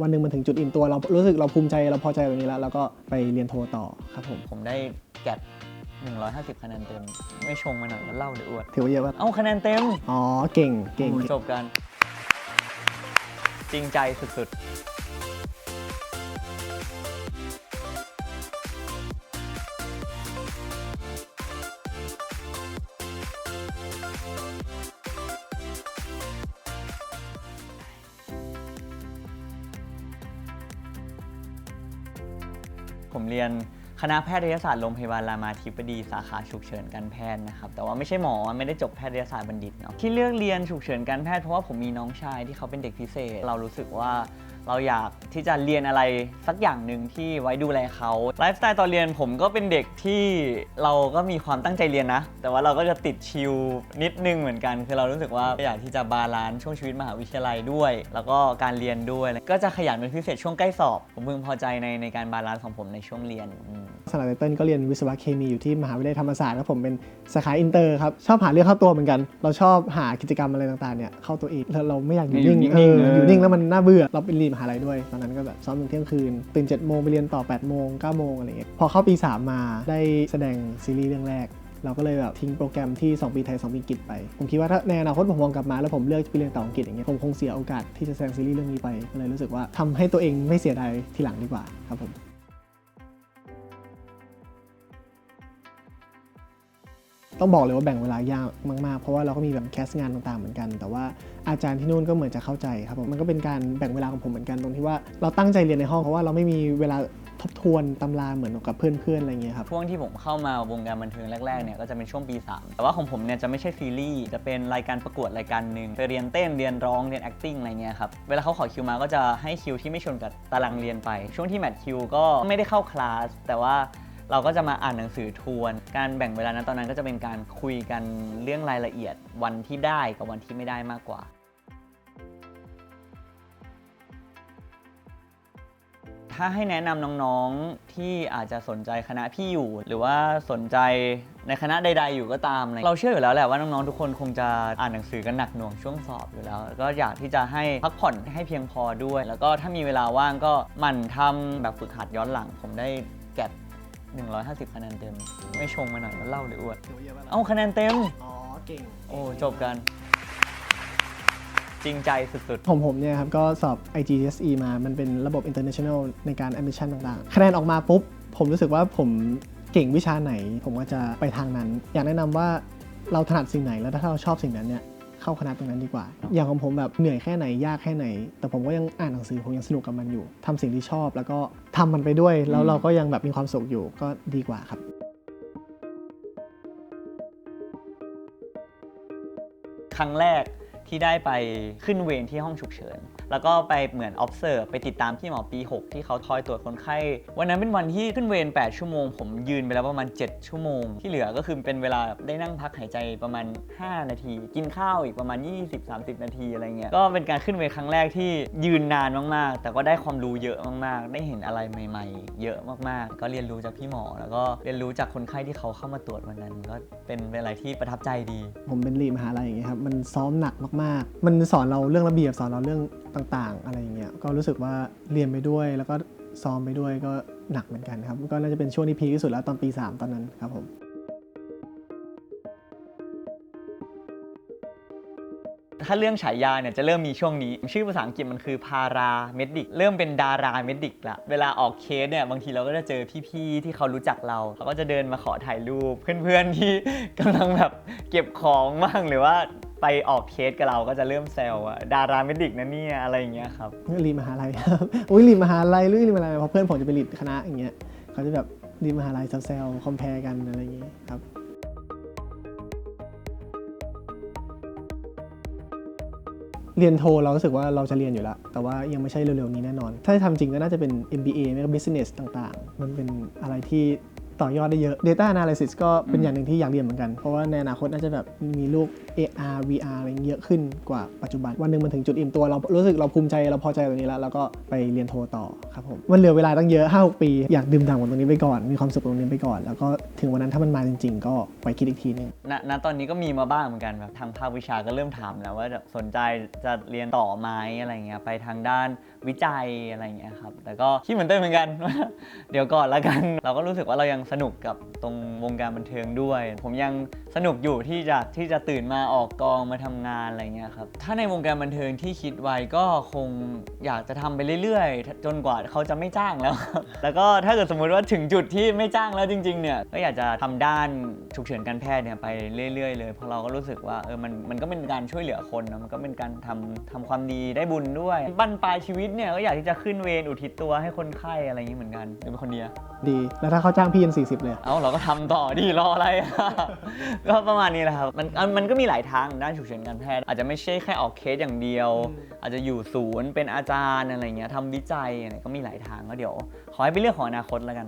วันหนึ่งมันถึงจุดอิ่มตัวเรารู้สึกเราภูมิใจเราพอใจแบบนี้แล้วเราก็ไปเรียนโทต่อครับผม ผมได้แกด150 คะแนนเต็ม ไม่ชงมาหน่อยว่าเล่าหรืออวดถือว่าเยอะป่ะเอ้าคะแนนเต็ม อ๋อเก่งเก่งโอ้โหจบกัน จริงใจสุดๆ ผมเรียนคณะแพทยศาสตร์โรงพยาบาลรามาธิบดีสาขาฉุกเฉินการแพทย์นะครับ แต่ว่าไม่ใช่หมอไม่ได้จบแพทยศาสตร์บัณฑิตเนาะที่เลือกเรียนฉุกเฉินการแพทย์เพราะว่าผมมีน้องชายที่เขาเป็นเด็กพิเศษ เรารู้สึกว่า เราอยากที่จะเรียนอะไรสักอย่างหนึ่งที่ไว้ดูแลเขาไลฟ์สไตล์ตอนเรียนผมก็เป็นเด็กที่เราก็มีความตั้งใจเรียนนะ แต่ว่าเราก็จะติดชิลนิดนึงเหมือนกัน คือเรารู้สึกว่าอยากที่จะบาลานซ์ช่วงชีวิตมหาวิทยาลัยด้วย แล้วก็การเรียนด้วย ก็จะขยันเป็นพิเศษช่วงใกล้สอบ ผมพึงพอใจในในการบาลานซ์ของผมในช่วงเรียน สำหรับไตเติ้ลก็เรียนวิศวะเคมีอยู่ที่มหาวิทยาลัยธรรมศาสตร์ครับผมเป็นสาขาอินเตอร์ครับ ชอบหาเรื่องเข้าตัวเหมือนกัน เราชอบหากิจกรรมอะไรต่างๆเนี่ยเข้าตัวเองแล้วเราไม่อยากอยู่อยู่นิ่งนิ่เองอๆเอออยู่นิ่งแล้วมันน่าเบื่อเราเป็นเรียนมหาลัยด้วยตอนนั้นก็แบบซ้อมถึงเที่ยงคืนตื่น7จ็ดโมงไปเรียนต่อ8ปดโมงเก้าโมงอะไรเงี้ยพอเข้าปี 3 มาได้แสดงซีรีส์เรื่องแรกเราก็เลยแบบทิ้งโปรแกรมที่ 2 ปีไทย 2 ปีอังกฤษไป ผมคิดว่าถ้าในอนาคตผมมองกลับมาแล้วผมเลือกไปเรียนต่ออังกฤษอย่างเงี้ยผมคงเสียโอกาสที่จะแสดงซีรีส์เรื่องนี้ไปก็เลยรู้สึกว่าทำให้ตัวเองไม่เสียดายทีหลังดีกว่าครับผม ต้องบอกเลยว่าแบ่งเวลายากมากๆ เพราะว่าเราก็มีแบบแคสงานต่างๆเหมือนกัน แต่ว่าอาจารย์ที่นู่นก็เหมือนจะเข้าใจครับผมมันก็เป็นการแบ่งเวลาของผมเหมือนกันตรงที่ว่าเราตั้งใจเรียนในห้องเพราะว่าเราไม่มีเวลาทบทวนตำราเหมือนกับเพื่อนๆอะไรเงี้ยครับช่วงที่ผมเข้ามาวงการบันเทิงแรกๆเนี่ยก็จะเป็นช่วงปี 3 แต่ว่าของผมเนี่ยจะไม่ใช่ซีรีส์จะเป็นรายการประกวดรายการหนึ่งไปเรียนเต้นเรียนร้องเรียน acting อะไรเงี้ยครับเวลาเขาขอคิวมาก็จะให้คิวที่ไม่ชนกับตารางเรียนไป ช่วงที่แมทคิวก็ไม่ได้เข้าคลาสแต่ว่า เราก็จะมาอ่านหนังสือทวน การแบ่งเวลานั้นตอนนั้นก็จะเป็นการคุยกันเรื่องรายละเอียดวันที่ได้กับวันที่ไม่ได้มากกว่า ถ้าให้แนะนำน้องๆที่อาจจะสนใจคณะพี่อยู่ หรือว่าสนใจในคณะใด ๆ อยู่ก็ตาม เราเชื่ออยู่แล้วแหละว่าน้องๆทุกคนคงจะอ่านหนังสือกันหนักหน่วงช่วงสอบอยู่แล้ว ก็อยากที่จะให้พักผ่อนให้เพียงพอด้วย แล้วก็ถ้ามีเวลาว่างก็หมั่นทำแบบฝึกหัดย้อนหลัง ผมได้แกด 150 คะแนนเต็ม ไม่ชงมาหน่อยว่าเล่าหรืออวดเอ้าคะแนนเต็ม อ๋อ เก่งโอ้จบกัน จริงใจสุดผมผมเนี่ยครับ ก็สอบ IGCSE มา มันเป็นระบบ international ในการ admission ต่างๆ คะแนนออกมาปุ๊บ ผมรู้สึกว่าผมเก่งวิชาไหน ผมก็จะไปทางนั้น อยากแนะนำว่าเราถนัดสิ่งไหนแล้วถ้าเราชอบสิ่งนั้นเนี่ย เข้าคณะตรงนั้นดีกว่า อย่างของผมแบบเหนื่อยแค่ไหนยากแค่ไหน แต่ผมก็ยังอ่านหนังสือผมยังสนุกกับมันอยู่ทำสิ่งที่ชอบ แล้วก็ทำมันไปด้วย แล้วเราก็ยังแบบมีความสุขอยู่ก็ดีกว่าครับๆครั้งแรกที่ได้ไปขึ้นเวรที่ห้องฉุกเฉิน แล้วก็ไปเหมือน observe ไปติดตามพี่หมอปี 6 ที่เขาคอยตรวจคนไข้ วันนั้นเป็นวันที่ขึ้นเวร 8 ชั่วโมง ผมยืนไปแล้วประมาณ 7 ชั่วโมง ที่เหลือก็คือเป็นเวลาได้นั่งพักหายใจประมาณ 5 นาที กินข้าวอีกประมาณ 20-30 นาทีอะไรเงี้ย ก็เป็นการขึ้นเวรครั้งแรกที่ยืนนานมากๆ แต่ก็ได้ความรู้เยอะมากๆ ได้เห็นอะไรใหม่ ๆ เยอะมากๆ ก็เรียนรู้จากพี่หมอ แล้วก็เรียนรู้จากคนไข้ที่เขาเข้ามาตรวจวันนั้น ก็เป็นอะไรที่ประทับใจดี ผมเป็นรีมหาลัยอย่างเงี้ยครับ มันซ้อมหนักมากๆ มันสอนเราเรื่องระเบียบ สอนเราเรื่อง ต่าง ๆ อะไรอย่างเงี้ยก็รู้สึกว่าเรียนไปด้วย แล้วก็ซ้อมไปด้วยก็หนักเหมือนกันครับ ก็น่าจะเป็นช่วงที่พีคที่สุดแล้วตอนปี 3 ตอนนั้นครับผม ถ้าเรื่องฉายาเนี่ยจะเริ่มมีช่วงนี้ ชื่อภาษาอังกฤษมันคือพาราเมดิกเริ่มเป็นดาราเมดิกละเวลาออกเคสเนี่ยบางทีเราก็จะเจอพี่ๆที่เขารู้จักเราเขาก็จะเดินมาขอถ่ายรูปเพื่อนๆที่กำลังแบบเก็บของบ้างหรือว่า ไปออกเคสกับเราก็จะเริ่มแซวอะดาราเมดิกนะเนี่ยอะไรอย่างเงี้ยครับรีมหาลัยครับอุ้ยรีมหาลัยหรือรีมหาลัยเพราะเพื่อนผมจะไปรีดคณะอย่างเงี้ยเขาจะแบบรีมหาลัยแซวๆคอมเพลกันอะไรอย่างเงี้ยครับเรียนโทเรารู้สึกว่าเราจะเรียนอยู่แล้ว แต่ว่ายังไม่ใช่เร็วๆนี้แน่นอน ถ้าจะทำจริงก็น่าจะเป็น MBA ไม่ก็ Business ต่างๆ มันเป็นอะไรที่ ต่อยอดได้เยอะ Data Analysis ก็เป็นอย่างหนึ่งที่อยากเรียนเหมือนกัน เพราะว่าในอนาคตน่าจะแบบมีลูก AR VR อะไรเยอะขึ้นกว่าปัจจุบัน วันหนึ่งมันถึงจุดอิ่มตัว เรารู้สึกเราภูมิใจเราพอใจตรงนี้แล้ว แล้วก็ไปเรียนโทต่อครับผม มันเหลือเวลาตั้งเยอะ5-6ปี อยากดื่มด่ำกับตรงนี้ไปก่อน มีความสุขกับตรงนี้ไปก่อน แล้วก็ถึงวันนั้นถ้ามันมาจริง ๆ ก็ไปคิดอีกทีหนึงณณตอนนี้ก็มีมาบ้างเหมือนกันแบบทางภาควิชาก็เริ่มถามแล้วว่าจะสนใจจะเรียนต่อไหมอะไรเงี้ยไปทางด้าน วิจัยอะไรอย่างเงี้ยครับ แต่ก็คิดเหมือนเต้ยเหมือนกันว่าเดี๋ยวก่อนละกัน เราก็รู้สึกว่าเรายังสนุกกับตรงวงการบันเทิงด้วย ผมยังสนุกอยู่ที่จะที่จะตื่นมาออกกองมาทำงานอะไรเงี้ยครับ ถ้าในวงการบันเทิงที่คิดไว้ก็คงอยากจะทำไปเรื่อยๆ จนกว่าเขาจะไม่จ้างแล้ว แล้วก็ถ้าเกิดสมมุติว่าถึงจุดที่ไม่จ้างแล้วจริงๆเนี่ยก็อยากจะทำด้านฉุกเฉินการแพทย์เนี่ยไปเรื่อยๆ เลยเพราะเราก็รู้สึกว่าเออมันมันก็เป็นการช่วยเหลือคนนะมันก็เป็นการทำทำความดีได้บุญด้วยบั้นปลายชีวิตเนี่ยก็อยากที่จะขึ้นเวรอุทิศตัวให้คนไข้อะไรอย่างนี้เหมือนกันหรือเป็นคนเดียวดี แล้วถ้าเขาจ้างพี่ยัน40เลยอะ เอาเราก็ทำต่อดิรออะไร ก็ประมาณนี้แหละครับมันมันก็มีหลายทางด้านฉุกเฉินการแพทย์ อาจจะไม่ใช่แค่ออกเคสอย่างเดียวอาจจะอยู่ศูนย์เป็นอาจารย์อะไรเงี้ยทำวิจัยอะไรก็มีหลายทางก็เดี๋ยว ขอให้เป็นเรื่องของอนาคตแล้วกัน